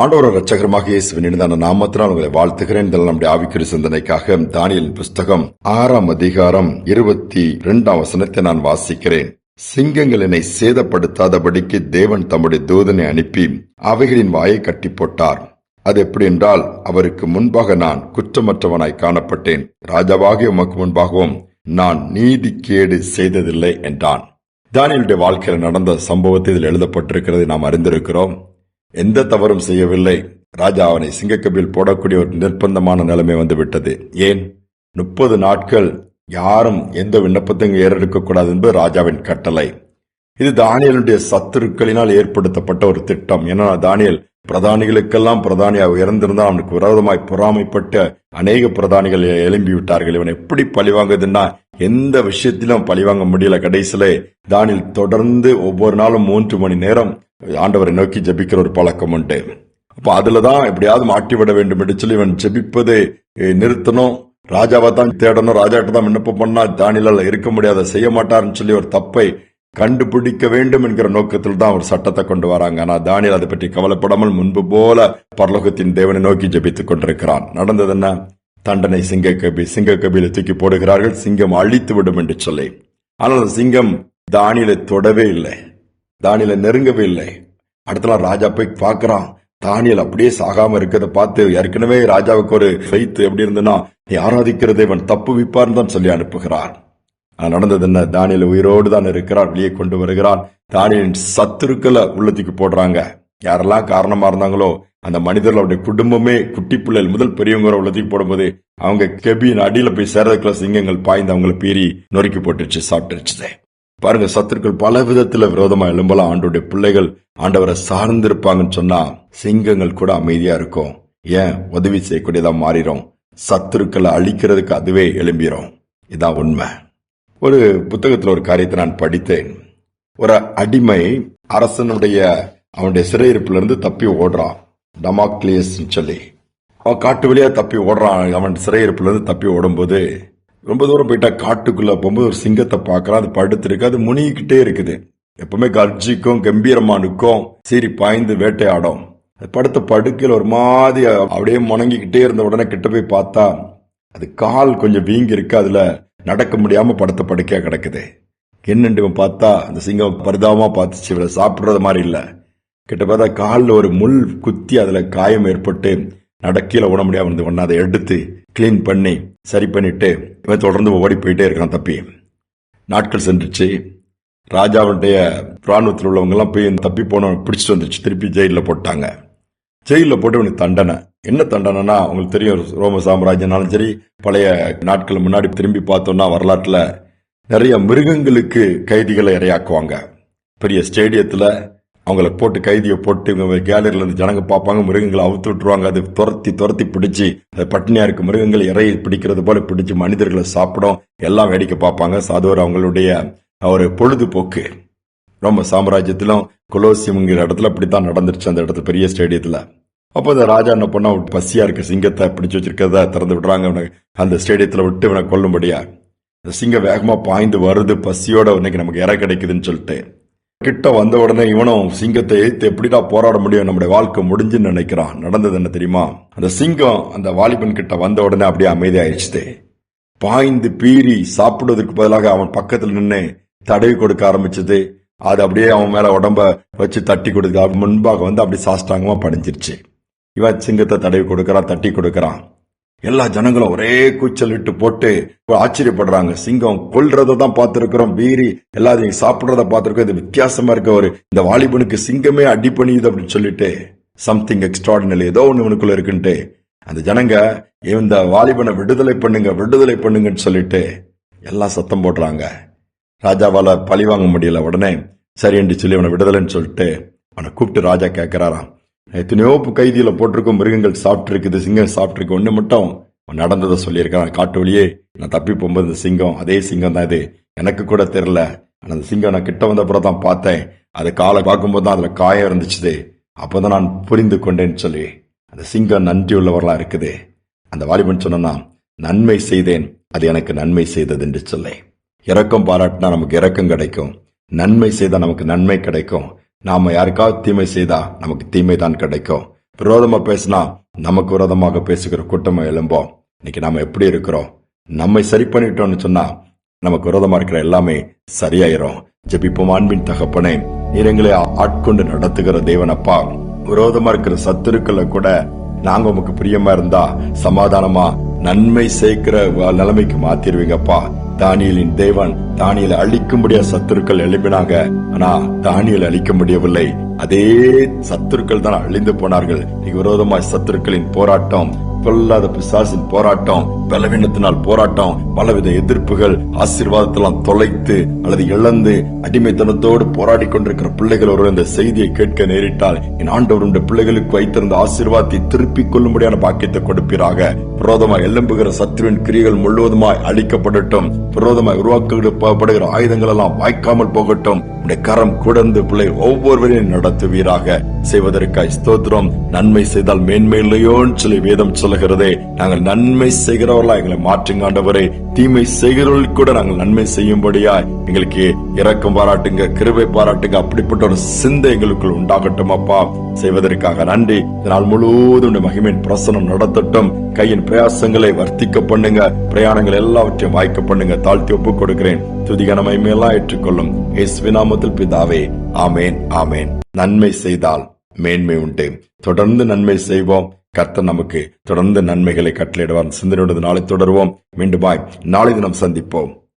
ஆண்டோர ரட்சகரமாக இயேசுவின் இனிதான நாமத்தினால் உங்களை வாழ்த்துகிறேன். இதெல்லாம் நம்முடைய ஆவிக்குரிய சிந்தனைக்காக தானியல் புஸ்தகம் ஆறாம் அதிகாரம் இருபத்தி இரண்டாம் வசனத்தை நான் வாசிக்கிறேன். சிங்கங்கள் என்னை சேதப்படுத்தாதபடிக்கு தேவன் தம்முடைய தூதனை அனுப்பி அவைகளின் வாயை கட்டி போட்டார். அது எப்படி என்றால் அவருக்கு முன்பாக நான் குற்றமற்றவனாய் காணப்பட்டேன். ராஜாவாகிய உமக்கு முன்பாகவும் நான் நீதிக்கேடு செய்ததில்லை என்றான். தானியலுடைய வாழ்க்கையில் நடந்த சம்பவத்தை இதில் எழுதப்பட்டிருக்கிறது நாம் அறிந்திருக்கிறோம். எந்த தவறும் செய்யவில்லை. ராஜா அவனை சிங்கக்கபில் போடக்கூடிய ஒரு நிர்பந்தமான நிலைமை வந்துவிட்டது. ஏன்? முப்பது நாட்கள் யாரும் எந்த விண்ணப்பத்தையும் ஏறெடுக்க கூடாது என்பது ராஜாவின் கட்டளை. இது தானியலுடைய சத்துருக்களினால் ஏற்படுத்தப்பட்ட ஒரு திட்டம். ஏன்னா தானியல் பிரதானிகளுக்கெல்லாம் பிரதானியாக உயர்ந்திருந்தால் அவனுக்கு விரோதமாய் பொறாமைப்பட்ட அநேக பிரதானிகள் எழும்பி விட்டார்கள் இவன் எப்படி பழிவாங்குதுன்னா எந்த விஷயத்திலும் பழிவாங்க முடியல. கடைசியில தானியல் தொடர்ந்து ஒவ்வொரு நாளும் மூன்று மணி நேரம் ஆண்டவரை நோக்கி ஜெபிக்கிற ஒரு பழக்கம் உண்டு. அப்ப அதுலதான் எப்படியாவது மாட்டி விட வேண்டும் என்று சொல்லி இவன் ஜபிப்பதை நிறுத்தணும். ராஜாவை தான் தேடணும் ராஜாட்ட தான் விண்ணப்பம் பண்ணா தானியலால் இருக்க முடியாத செய்ய மாட்டார்னு சொல்லி ஒரு தப்பை கண்டுபிடிக்க வேண்டும் என்கிற நோக்கத்தில் தான் ஒரு சட்டத்தை கொண்டு வராங்க. ஆனா தானியல் அதை பற்றி கவலைப்படாமல் முன்பு போல பரலோகத்தின் தேவனை நோக்கி ஜெபித்துக் கொண்டிருக்கிறான். நடந்தது என்ன? தண்டனை சிங்கக்கபி சிங்கக்கபியில தூக்கி போடுகிறார்கள் சிங்கம் அழித்து விடும் என்று சொல்லி. ஆனால் அந்த சிங்கம் தானியலை தொடவே இல்லை. தானியலை நெருங்கவே இல்லை. அடுத்த நாள் ராஜா போய் பார்க்கறான். தானியல் அப்படியே சாகாம இருக்கிறத பார்த்து ஏற்கனவே ராஜாவுக்கு ஒரு ஃபெய்த் எப்படி இருந்ததுன்னா நீ ஆராதிக்கிற தேவன் தப்பு விப்பார்னு தான் சொல்லி அனுப்புகிறார் நடந்தது என்ன? தானியல் உயிரோடு தான் இருக்கிறார் வெளியே கொண்டு வருகிறார் தானியலின் சத்துருக்களை உள்ளத்துக்கு போடுறாங்க. யாரெல்லாம் காரணமா இருந்தாங்களோ அந்த மனிதர்களுடைய குடும்பமே குட்டி பிள்ளைகள் முதல் பெரியவங்க உள்ளத்துக்கு போடும்போது அவங்க கெபியின் அடியில போய் சேரதுக்குள்ள சிங்கங்கள் பாய்ந்து அவங்கள பீறி நொறுக்கி போட்டுருச்சு சாப்பிட்டுருச்சு பாருங்க சத்துருக்கள் பல விதத்துல விரோதமா எழும்பலாம். ஆண்டோடைய பிள்ளைகள் ஆண்டவரை சார்ந்திருப்பாங்கன்னு சொன்னா சிங்கங்கள் கூட அமைதியா இருக்கும். ஏன்? உதவி செய்யக்கூடியதா மாறிடும் சத்துருக்களை அழிக்கிறதுக்கு அதுவே எழும்பிரும். இதான் உண்மை. ஒரு புத்தகத்துல ஒரு காரியத்தை நான் படித்தேன். ஒரு அடிமை அரசனுடைய அவனுடைய சிறையிருப்புல இருந்து தப்பி ஓடுறான். டமாக்லியஸ் சொல்லி. அவன் காட்டு வழியா தப்பி ஓடுறான். அவன் சிறையிருப்புல இருந்து தப்பி ஓடும்போது ரொம்ப தூரம் போயிட்டா காட்டுக்குள்ள போகும்போது ஒரு சிங்கத்தை பார்க்கலாம் அது படுத்திருக்கு அது முனிக்கிட்டே இருக்குது. எப்பவுமே கர்ஜிக்கும் கம்பீரமா நிற்கும் பாய்ந்து வேட்டையாடும். அது படுத்த படுக்கையில் ஒரு மாதிரி அப்படியே முணங்கிக்கிட்டே இருந்த உடனே கிட்ட போய் பார்த்தா அது கால் கொஞ்சம் வீங்கி இருக்கு அதுல நடக்க முடியாம படுத்த படுக்கையா கிடக்குது. என்னண்டு பார்த்தா அந்த சிங்கம் பரிதாபமா பார்த்துச்சு இவளை சாப்பிடுறது மாதிரி இல்லை. கிட்ட பார்த்தா காலில் ஒரு முள் குத்தி அதுல காயம் ஏற்பட்டு நடக்கீழ விட முடியாமல் இருந்து உடனே அதை எடுத்து கிளீன் பண்ணி சரி பண்ணிட்டு இவன் தொடர்ந்து ஓடி போயிட்டே இருக்கான் தப்பி. நாட்கள் சென்றுச்சு. ராஜாவுடைய பிராணுவத்தில் உள்ளவங்கெல்லாம் போய் தப்பி போன பிடிச்சிட்டு வந்துச்சு திருப்பி ஜெயிலில் போட்டாங்க. ஜெயிலில் போட்டு இவனுக்கு தண்டனை. என்ன தண்டனைனா அவங்களுக்கு தெரியும் ரோம சாம்ராஜ்யனாலும் சரி பழைய நாட்கள் முன்னாடி திரும்பி பார்த்தோம்னா வரலாற்றில் நிறைய மிருகங்களுக்கு கைதிகளை இரையாக்குவாங்க. பெரிய ஸ்டேடியத்தில் அவங்கள போட்டு கைதியை போட்டு இவங்க கேலரியில இருந்து ஜனங்க பார்ப்பாங்க மிருகங்களை அவுத்து விட்டுருவாங்க. அது துரத்தி துரத்தி பிடிச்சி அது பட்டினியா இருக்க மிருகங்கள் இறையை பிடிக்கிறது போல பிடிச்சி மனிதர்களை சாப்பிடும். எல்லாம் வேடிக்கை பார்ப்பாங்க. சாதுவர் அவங்களுடைய ஒரு பொழுதுபோக்கு. ரோம சாம்ராஜ்யத்திலும் குலோசியம்ங்கிற இடத்துல அப்படித்தான் நடந்துருச்சு அந்த இடத்துல பெரிய ஸ்டேடியத்துல அப்போ அந்த ராஜா என்ன பண்ணா பசியா இருக்க சிங்கத்தை பிடிச்சு வச்சிருக்கிறத திறந்து விடுறாங்க. அவனை அந்த ஸ்டேடியத்துல விட்டு இவனை கொல்லும்படியா. சிங்கம் வேகமா பாய்ந்து வருது. பசியோட இன்னைக்கு நமக்கு இறை கிடைக்குதுன்னு சொல்லிட்டு. கிட்ட வந்த உடனே இவனும் சிங்கத்தை எதிர்த்து எப்படிடா போராட முடியும்? நம்முடைய வாழ்க்கை முடிஞ்சுன்னு நினைக்கிறான். நடந்தது என்ன தெரியுமா? அந்த சிங்கம் அந்த வாலிபன் கிட்ட வந்த உடனே அப்படியே அமைதியாயிடுச்சு பாய்ந்து பீறி சாப்பிடுவதற்கு பதிலாக அவன் பக்கத்துல நின்று தடவி கொடுக்க ஆரம்பிச்சது. அது அப்படியே அவன் மேல உடம்ப வச்சு தட்டி கொடுக்க முன்பாக வந்து அப்படி சாஷ்டாங்கமா படிஞ்சிருச்சு இவன் சிங்கத்தை தடவி கொடுக்கறான் தட்டி கொடுக்கறான் எல்லா ஜனங்களும் ஒரே கூச்சல் விட்டு போட்டு ஆச்சரியப்படுறாங்க. சிங்கம் கொல்றத தான் பார்த்திருக்கிறோம். பீரி எல்லாத்தையும் சாப்பிடுறத பார்த்திருக்கோம் இது வித்தியாசமா இருக்க ஒரு இந்த வாலிபனுக்கு சிங்கமே அடி பண்ணியுது அப்படின்னு சொல்லிட்டு சம்திங் எக்ஸ்ட்ராடினரி ஏதோ ஒன்று இவனுக்குள்ள இருக்குன்ட்டு அந்த ஜனங்க இந்த வாலிபனை விடுதலை பண்ணுங்க விடுதலை பண்ணுங்கன்னு சொல்லிட்டு எல்லாம் சத்தம் போடுறாங்க. ராஜாவால பழி வாங்க முடியல உடனே சரி என்று சொல்லி அவனை விடுதலைன்னு சொல்லிட்டு அவனை கூப்பிட்டு ராஜா கேட்கிறாராம் எத்தனையோ கைதியில போட்டிருக்கும் மிருகங்கள் சாப்பிட்டு இருக்குது சிங்கம் சாப்பிட்டு ஒன்று ஒண்ணு மட்டும் நடந்ததை சொல்லியிருக்கான். காட்டு வழியே நான் தப்பி போகும்போது இந்த சிங்கம் அதே சிங்கம் தான் இது. எனக்கு கூட தெரியல. ஆனால் அந்த சிங்கம் நான் கிட்ட வந்த அப்புறம் தான் பார்த்தேன். அது காலை பார்க்கும்போது தான் அதில் காயம் இருந்துச்சு அப்பதான் நான் புரிந்து கொண்டேன்னு சொல்லி அந்த சிங்கம் நன்றி உள்ளவர்களாக இருக்குது. அந்த வாலிபன் சொன்னா நன்மை செய்தேன். அது எனக்கு நன்மை செய்தது என்று சொல்லி. இறக்கம் பாராட்டினா நமக்கு இறக்கம் கிடைக்கும். நன்மை செய்தால் நமக்கு நன்மை கிடைக்கும். நாம யாருக்காவது தீமை செய்தா நமக்கு தீமை தான் கிடைக்கும். விரோதமா பேசினா நமக்கு விரோதமாக பேசுகிற கூட்டமா எழும்போம். இன்னைக்கு நாம எப்படி இருக்கிறோம்? நம்மை சரி பண்ணிட்டோம்னு சொன்னா நமக்கு விரோதமா இருக்கிற எல்லாமே சரியாயிரும். ஜபிப்போம் அன்பின் தகப்பனே நீரங்களை ஆட்கொண்டு நடத்துகிற தேவனப்பா. விரோதமா இருக்கிற சத்துருக்களை கூட நாங்க உமக்கு பிரியமா இருந்தா சமாதானமா நன்மை சேர்க்கிற நிலைமைக்கு மாத்திருவீங்கப்பா. தானியலின் தேவன் தானியலை அழிக்கும்படியா சத்துருக்கள் எழுப்பினாங்க. ஆனா தானியல் அழிக்க முடியவில்லை அதே சத்துருக்கள் தான் அழிந்து போனார்கள். விரோதமாய் சத்துருக்களின் போராட்டம் பொல்லாத பிசாசின் போராட்டம் பலவீனத்தினால் போராட்டம் பலவித எதிர்ப்புகள் ஆசீர்வாதத்தெல்லாம் தொலைத்து அல்லது இழந்து அடிமைத்தனத்தோடு போராடி கொண்டிருக்கிற பிள்ளைகள் ஒரு இந்த செய்தியை கேட்க நேரிட்டால் என் ஆண்டவர் பிள்ளைகளுக்கு வைத்திருந்த ஆசீர்வாதத்தை திருப்பிக் கொள்ளும்படியான பாக்கியத்தை கொடுப்பீராக. விரோதமாய் எழும்புகிற சத்துருவின் கிரிகள் முழுவதுமாய் அழிக்கப்படட்டும். விரோதமாய் உருவாக்கப்படுகிற ஆயுதங்கள் எல்லாம் வாய்க்காமல் போகட்டும். உடைய கரம் குடர்ந்து பிள்ளை ஒவ்வொருவரையும் நடத்துவீராக. செய்வதற்காய் ஸ்தோத்திரம். நன்மை செய்தால் மேன்மை இல்லையோன்னு சொல்லி வேதம் சொல்லுகிறதே. நாங்கள் நன்மை செய்கிறவர்களா எங்களை மாற்றுங்காண்டவரே தீமை செய்கிறவர்களுக்கு கூட நாங்கள் நன்மை செய்யும்படியா எங்களுக்கு இரக்கம் பாராட்டுங்க கிருபை பாராட்டுங்க அப்படிப்பட்ட ஒரு சிந்தை எங்களுக்குள் உண்டாகட்டும் அப்பா. செய்வதற்காக நன்றி. இதனால் நாள் முழுவதும் மகிமையின் பிரசனம் நடத்தட்டும். கையின் பிரயாசங்களை வர்த்திக்க பண்ணுங்க. பிரயாணங்கள் எல்லாவற்றையும் வாய்க்க பண்ணுங்க. தாழ்த்தி ஒப்புக் கொடுக்கிறேன். துதிகன மகிமையெல்லாம் ஏற்றுக்கொள்ளும். நாமத்தில் பிதாவே. ஆமேன் ஆமேன். நன்மை செய்தால் மேன்மை உண்டு. தொடர்ந்து நன்மை செய்வோம். கர்த்தர் நமக்கு தொடர்ந்து நன்மைகளை கட்டளையிடுவார். சிந்தனையோடு நாளை தொடருவோம். மீண்டுமாய் நாளை தினம் சந்திப்போம்.